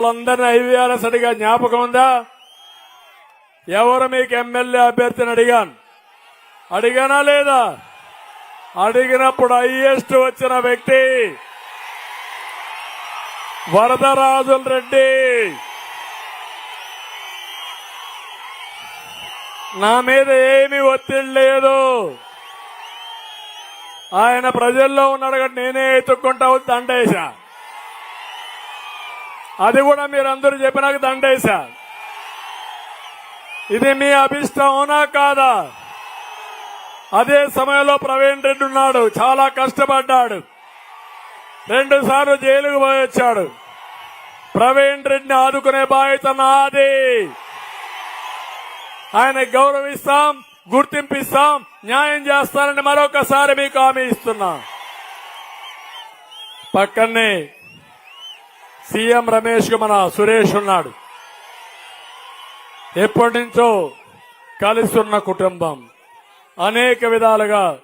వాళ్ళందరినీ ఐవీఆర్ సరిగా జ్ఞాపకం ఉందా? ఎవరు మీకు ఎమ్మెల్యే అభ్యర్థిని అడిగాను? అడిగానా లేదా? అడిగినప్పుడు హైయెస్ట్ వచ్చిన వ్యక్తి వరదరాజుల రెడ్డి. నా మీద ఏమీ ఒత్తిడి లేదు. ఆయన ప్రజల్లో ఉన్నాడు కాబట్టి నేనే ఎత్తుక్కుంటా వచ్చి దండేశా. అది కూడా మీరందరూ చెప్పినాక దండేశా. ఇది మీ అభిష్టం అవునా కాదా? అదే సమయంలో ప్రవీణ్ రెడ్డి ఉన్నాడు చాలా కష్టపడ్డాడు. రెండు సార్లు జైలుకు పోయొచ్చాడు ప్రవీణ్ రెడ్డిని ఆదుకునే బాధ్యత నాది. ఆయన గౌరవిస్తాం గుర్తింపిస్తాం న్యాయం చేస్తానని మరొకసారి మీకు హామీ ఇస్తున్నా. పక్కనే సీఎం రమేష్కు మన సురేష్ ఉన్నాడు. ఎప్పటి నుంచో కలుస్తున్న కుటుంబం. అనేక విధాలుగా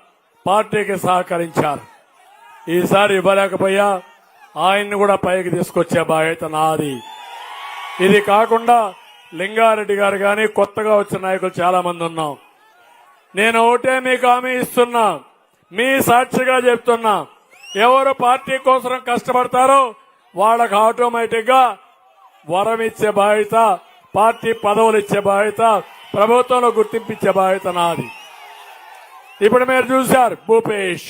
పార్టీకి సహకరించారు. ఈసారి ఇవ్వలేకపోయా ఆయన్ని కూడా పైకి తీసుకొచ్చే బాధ్యత నాది. ఇది కాకుండా లింగారెడ్డి గారు కానీ కొత్తగా వచ్చిన నాయకులు చాలా మంది ఉన్నాం. నేను ఒకటే మీకు హామీ ఇస్తున్నా. మీ సాక్షిగా చెప్తున్నా. ఎవరు పార్టీ కోసం కష్టపడతారో వాళ్ళకు ఆటోమేటిక్గా వరం ఇచ్చే బాధ్యత పార్టీ పదవులు ఇచ్చే బాధ్యత ప్రభుత్వంలో గుర్తింపించే బాధ్యత నాది. ఇప్పుడు మీరు చూశారు భూపేష్.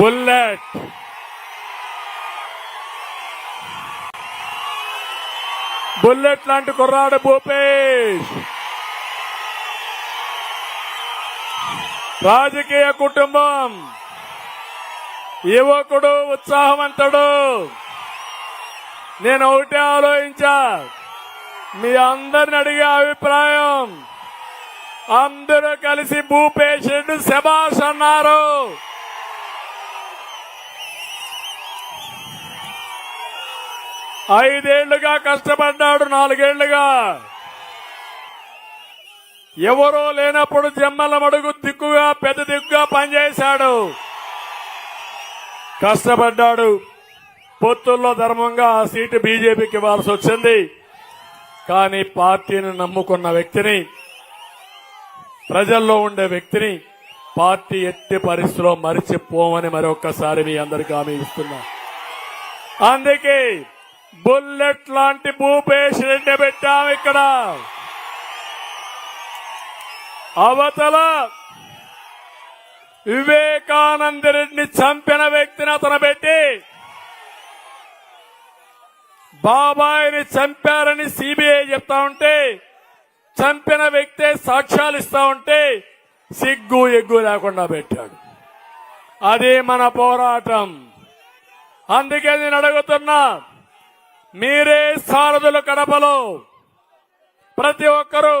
బుల్లెట్ బుల్లెట్ లాంటి కుర్రాడు భూపేష్. రాజకీయ కుటుంబం. యువకుడు ఉత్సాహవంతుడు నేను ఒకటే ఆలోచించా. మీ అందరిని అడిగే అభిప్రాయం అందరూ కలిసి భూపేష్ రెడ్డి శబాష్ అన్నారు. ఐదేళ్ళుగా కష్టపడ్డాడు నాలుగేళ్ళుగా. ఎవరో లేనప్పుడు జమ్మల మడుగు దిక్కుగా పెద్ద దిక్కుగా పనిచేశాడు. కష్టపడ్డాడు. పొత్తుల్లో ధర్మంగా ఆ సీటు బీజేపీకి ఇవ్వాల్సి వచ్చింది. కానీ పార్టీని నమ్ముకున్న వ్యక్తిని ప్రజల్లో ఉండే వ్యక్తిని పార్టీ ఎట్టి పరిస్థితిలో మరిచిపోమని మరొక్కసారి మీ అందరికీ హామీ ఇస్తున్నా. అందుకే బుల్లెట్ లాంటి భూపేష్ రెడ్డి పెట్టాం ఇక్కడ. అవతల వివేకానంద రెడ్డిని చంపిన వ్యక్తిని అతను పెట్టి బాబాయిని చంపారని సిబిఐ చెప్తా ఉంటే చంపిన వ్యక్తే సాక్ష్యాలు ఇస్తా ఉంటే సిగ్గు ఎగ్గు లేకుండా పెట్టాడు. అదే మన పోరాటం. అందుకే నేను అడుగుతున్నా మీరే సారథులు కడపలో ప్రతి ఒక్కరూ